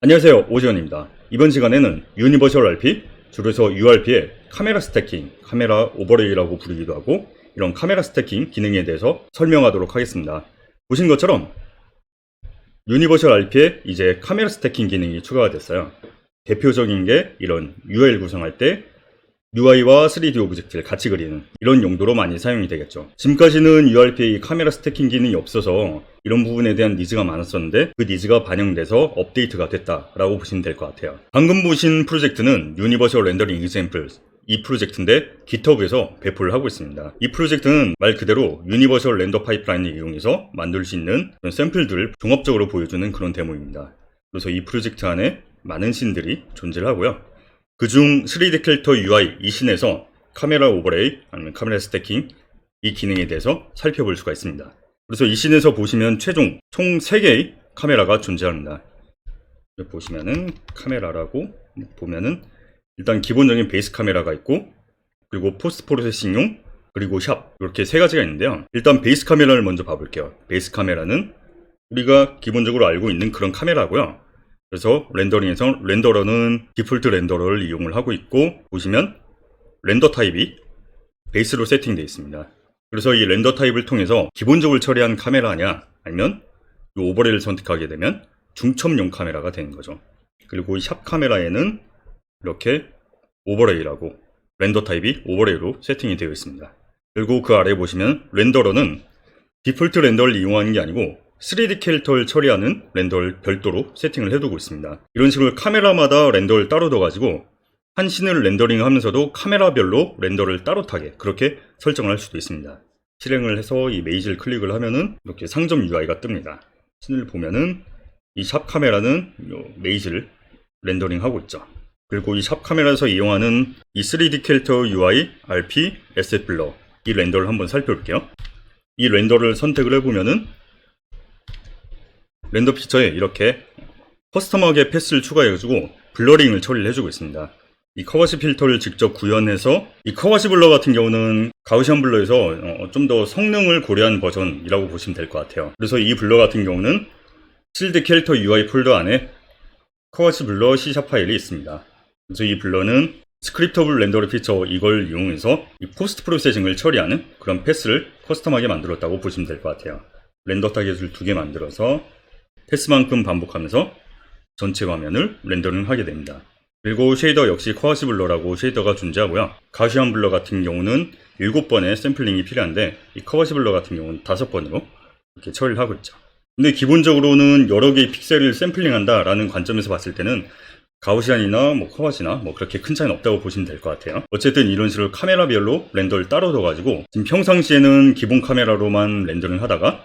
안녕하세요 오지원입니다. 이번 시간에는 유니버셜 RP 줄여서 URP의 카메라 스태킹, 카메라 오버레이라고 부르기도 하고 이런 카메라 스태킹 기능에 대해서 설명하도록 하겠습니다. 보신 것처럼 유니버셜 RP에 이제 카메라 스태킹 기능이 추가가 됐어요. 대표적인 게 이런 UL 구성할 때 UI와 3D 오브젝트를 같이 그리는 이런 용도로 많이 사용이 되겠죠. 지금까지는 URP의 카메라 스태킹 기능이 없어서 이런 부분에 대한 니즈가 많았었는데 그 니즈가 반영돼서 업데이트가 됐다라고 보시면 될 것 같아요. 방금 보신 프로젝트는 유니버셜 렌더링 이샘플 이 프로젝트인데 GitHub에서 배포를 하고 있습니다. 이 프로젝트는 말 그대로 유니버셜 렌더 파이프라인을 이용해서 만들 수 있는 샘플들을 종합적으로 보여주는 그런 데모입니다. 그래서 이 프로젝트 안에 많은 씬들이 존재를 하고요. 그중 3D 캐릭터 UI 이 씬에서 카메라 오버레이 아니면 카메라 스태킹 이 기능에 대해서 살펴볼 수가 있습니다. 그래서 이 씬에서 보시면 최종 총 3개의 카메라가 존재합니다. 보시면은 카메라라고 보면은 일단 기본적인 베이스 카메라가 있고 그리고 포스트 프로세싱용 그리고 샵 이렇게 세 가지가 있는데요. 일단 베이스 카메라를 먼저 봐볼게요. 베이스 카메라는 우리가 기본적으로 알고 있는 그런 카메라고요. 그래서 렌더링에서 렌더러는 디폴트 렌더러를 이용을 하고 있고 보시면 렌더 타입이 베이스로 세팅되어 있습니다. 그래서 이 렌더 타입을 통해서 기본적으로 처리한 카메라냐 아니면 이 오버레이를 선택하게 되면 중첩용 카메라가 되는 거죠. 그리고 이 샵 카메라에는 이렇게 오버레이라고 렌더 타입이 오버레이로 세팅이 되어 있습니다. 그리고 그 아래 보시면 렌더러는 디폴트 렌더를 이용하는 게 아니고 3D 캐릭터를 처리하는 렌더를 별도로 세팅을 해두고 있습니다. 이런 식으로 카메라마다 렌더를 따로 둬가지고 한 씬을 렌더링 하면서도 카메라별로 렌더를 따로 타게 그렇게 설정을 할 수도 있습니다. 실행을 해서 이 메이지를 클릭을 하면은 이렇게 상점 UI가 뜹니다. 씬을 보면은 이 샵 카메라는 요 메이지를 렌더링 하고 있죠. 그리고 이 샵 카메라에서 이용하는 이 3D 캐릭터 UI, RP, 에셋 블러 이 렌더를 한번 살펴볼게요. 이 렌더를 선택을 해보면은 렌더 피처에 이렇게 커스텀하게 패스를 추가해가지고 블러링을 처리를 해주고 있습니다. 이 커버시 필터를 직접 구현해서 이 커버시 블러 같은 경우는 가우시안 블러에서 좀 더 성능을 고려한 버전이라고 보시면 될 것 같아요. 그래서 이 블러 같은 경우는 실드 캐릭터 UI 폴더 안에 커버시 블러 C샵 파일이 있습니다. 그래서 이 블러는 스크립터블 렌더링 피처 이걸 이용해서 이 포스트 프로세싱을 처리하는 그런 패스를 커스텀하게 만들었다고 보시면 될 것 같아요. 렌더 타겟을 두 개 만들어서 패스만큼 반복하면서 전체 화면을 렌더링 하게 됩니다. 그리고 쉐이더 역시 커버시 블러라고 쉐이더가 존재하고요. 가시안 블러 같은 경우는 7번의 샘플링이 필요한데 이 커버시 블러 같은 경우는 5번으로 이렇게 처리를 하고 있죠. 근데 기본적으로는 여러 개의 픽셀을 샘플링한다라는 관점에서 봤을 때는 가우시안이나 뭐 커버시나 뭐 그렇게 큰 차이는 없다고 보시면 될 것 같아요. 어쨌든 이런 식으로 카메라별로 렌더를 따로 둬가지고 지금 평상시에는 기본 카메라로만 렌더링 하다가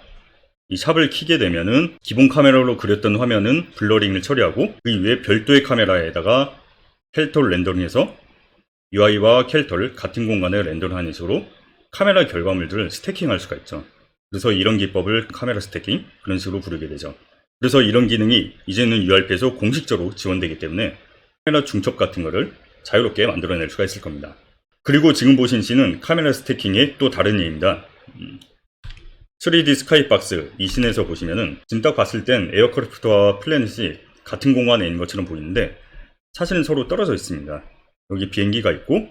이 샵을 키게 되면은 기본 카메라로 그렸던 화면은 블러링을 처리하고 그 이후에 별도의 카메라에다가 캐릭터를 렌더링해서 UI와 캐릭터를 같은 공간에 렌더링하는 식으로 카메라 결과물들을 스태킹할 수가 있죠. 그래서 이런 기법을 카메라 스태킹 그런 식으로 부르게 되죠. 그래서 이런 기능이 이제는 URP에서 공식적으로 지원되기 때문에 카메라 중첩 같은 거를 자유롭게 만들어낼 수가 있을 겁니다. 그리고 지금 보신 씬은 카메라 스태킹의 또 다른 예입니다. 음, 3D 스카이박스 이 씬에서 보시면은 지금 딱 봤을 땐 에어크래프트와 플래닛이 같은 공간에 있는 것처럼 보이는데 사실은 서로 떨어져 있습니다. 여기 비행기가 있고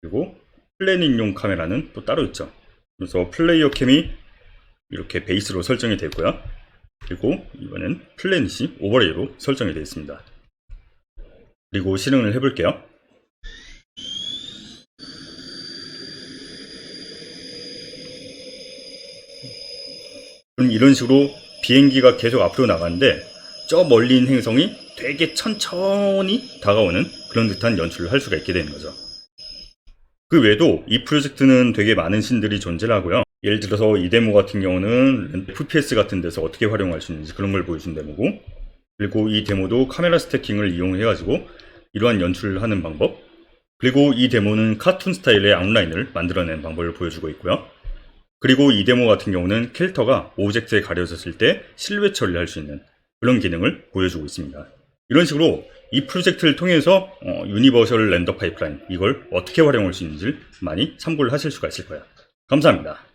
그리고 플래닛용 카메라는 또 따로 있죠. 그래서 플레이어 캠이 이렇게 베이스로 설정이 되고요. 그리고 이번엔 플래닛이 오버레이로 설정이 되어 있습니다. 그리고 실행을 해볼게요. 이런 식으로 비행기가 계속 앞으로 나가는데 저 멀리 있는 행성이 되게 천천히 다가오는 그런 듯한 연출을 할 수가 있게 되는 거죠. 그 외에도 이 프로젝트는 되게 많은 신들이 존재를 하고요. 예를 들어서 이 데모 같은 경우는 FPS 같은 데서 어떻게 활용할 수 있는지 그런 걸 보여준 데모고 그리고 이 데모도 카메라 스태킹을 이용해 가지고 이러한 연출을 하는 방법 그리고 이 데모는 카툰 스타일의 아웃라인을 만들어낸 방법을 보여주고 있고요. 그리고 이 데모 같은 경우는 캐릭터가 오브젝트에 가려졌을 때 실루엣 처리를 할 수 있는 그런 기능을 보여주고 있습니다. 이런 식으로 이 프로젝트를 통해서 어, 유니버셜 렌더 파이프라인 이걸 어떻게 활용할 수 있는지 많이 참고를 하실 수가 있을 거예요. 감사합니다.